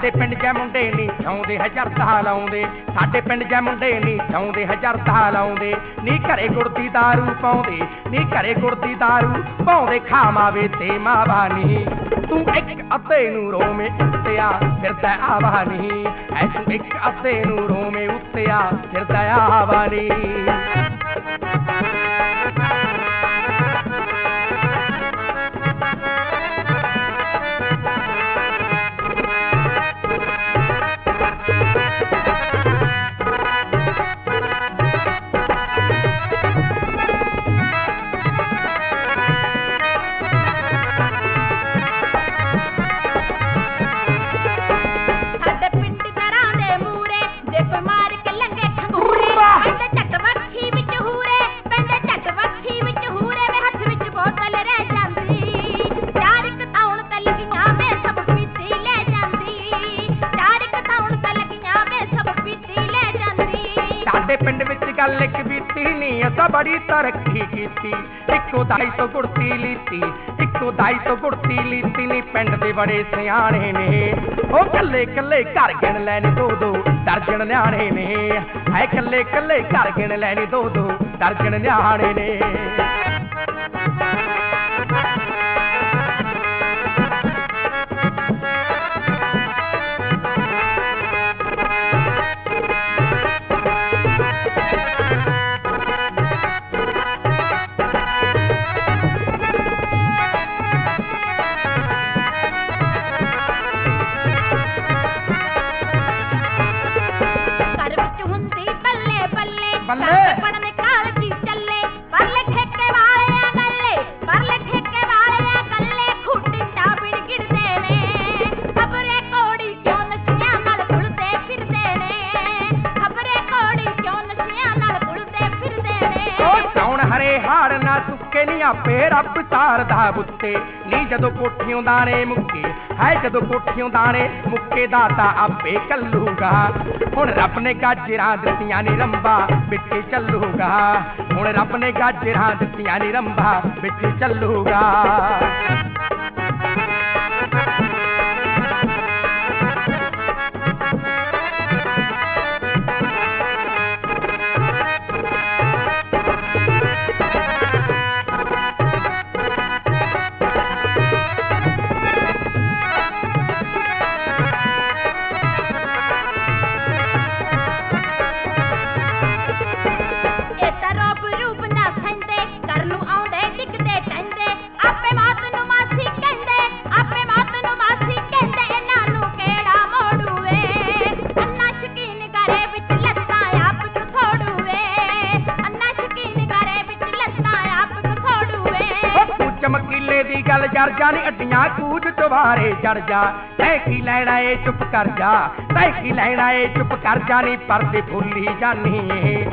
ਸਾਡੇ ਪਿੰਡ ਜੈ ਮੁੰਡੇ ਨਹੀਂ ਛਾਉਂਦੇ ਹਜ਼ਾਰਤਾ ਲਾਉਂਦੇ ਸਾਡੇ ਪਿੰਡ ਜੈ ਮੁੰਡੇ ਨਹੀਂ ਛਾਉਂਦੇ ਹਜ਼ਾਰਤਾ ਲਾਉਂਦੇ ਨੀ ਘਰੇ ਗੁੜਦੀ दारू ਪਾਉਂਦੇ ਨੀ ਘਰੇ ਗੁੜਦੀ दारू ਪਾਉਂਦੇ ਖਾਵਾਵੇ ਤੇ ਮਾਵਾ ਨਹੀਂ ਤੂੰ ਇੱਕ ਅੱਧੇ ਨੂੰ ਰੋਵੇਂ ਉੱਤਿਆ ਫਿਰਦਾ ਆਵਾ ਨਹੀਂ ਐ ਤੂੰ ਇੱਕ ਅੱਧੇ ਨੂੰ ਰੋਵੇਂ ਉੱਤਿਆ ਫਿਰਦਾ ਆਵਾ ਸਾਡੇ ਗੱਲ ਇੱਕ ਬੀਤੀ ਨਹੀਂ ਅਸਾਂ ਬੜੀ ਤਰੱਕੀ ਕੀਤੀ ਇੱਕੋ ਦਾਈ ਤੋਂ ਗੁੜਤੀ ਲੀਤੀ ਇੱਕੋ ਦਾਈ ਤੋਂ ਗੁੜਤੀ ਲੀਤੀ ਨਹੀਂ ਪਿੰਡ ਦੇ ਬੜੇ ਸਿਆਣੇ ਨੇ ਉਹ ਕੱਲੇ ਕੱਲੇ ਘਰ ਗਿਣ ਲੈਣ ਦੋ ਦੋ ਦਰਜਨ ਨਿਆਣੇ ਨੇ ਐ ਕੱਲੇ ਕੱਲੇ ਘਰ ਗਿਣ ਲੈਣ ਦੋ ਦੋ ਦਰਜਨ ਨਿਆਣੇ ਨੇ ਬੱਲੇ ਹਰੇ ਨਾ ਸੁੱਕੇ ਨਹੀਂ ਆਪੇ ਰੱਬ ਤਾਰਦਾ ਬੁੱਤੇ। ਨੀ ਜਦੋਂ ਕੋਠਿਓਂ ਦਾਣੇ ਮੁੱਕੇ ਹੈ ਜਦੋਂ ਕੋਠਿਓਂ ਦਾਣੇ ਮੁੱਕੇ ਦਾਤਾ ਆਪੇ ਕੱਲੂਗਾ ਹੁਣ ਰੱਬ ਨੇ ਗਾਜਰਾਂ ਦਿੱਤੀਆਂ ਨੀ ਰੰਬਾ ਵਿੱਚ ਚੱਲੂਗਾ। ਹੁਣ ਰੱਬ ਨੇ ਗਾਜਰਾਂ ਦਿੱਤੀਆਂ ਨੀ ਰੰਬਾ ਵਿੱਚ ਚੱਲੂਗਾ। ਜਰ ਜਾ ਨੀ ਅੱਡੀਆਂ ਕੂਦ ਚਵਾਰੇ ਜੜ ਜਾ। ਤੈ ਕੀ ਲੈਣਾ ਏ ਚੁੱਪ ਕਰ ਜਾ। ਤੈ ਕੀ ਲੈਣਾ ਏ ਚੁੱਪ ਕਰ ਜਾ। ਨੀ ਪਰਦੇ ਭੁੱਲੀ ਜਾਨੀ ਏ।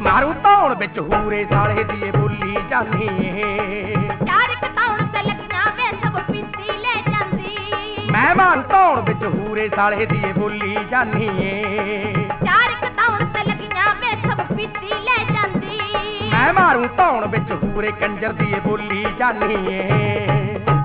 ਮਾਰੂ ਧੌਣ ਵਿੱਚ ਹੂਰੇ ਸਾਲੇ ਦੀ ਏ ਬੋਲੀ ਜਾਨੀ ਏ। ਚਾਰ ਕਤਾਉਣ ਤੇ ਲੱਗੀਆਂ ਵੇ ਸਭ ਪੀਤੀ ਲੈ ਜਾਂਦੀ। ਮਹਿਮਾਨ ਧੌਣ ਵਿੱਚ ਹੂਰੇ ਸਾਲੇ ਦੀ ਏ ਬੋਲੀ ਜਾਨੀ ਏ। ਚਾਰ ਕਤਾਉਣ ਤੇ ਲੱਗੀਆਂ ਵੇ ਸਭ ਪੀਤੀ ਲੈ ਜਾਂਦੀ। ਮੈਂ ਮਾਰੂ ਧੌਣ ਵਿੱਚ ਪੂਰੇ ਕੰਜਰ ਦੀ ਏ ਬੋਲੀ ਜਾਨੀ ਏ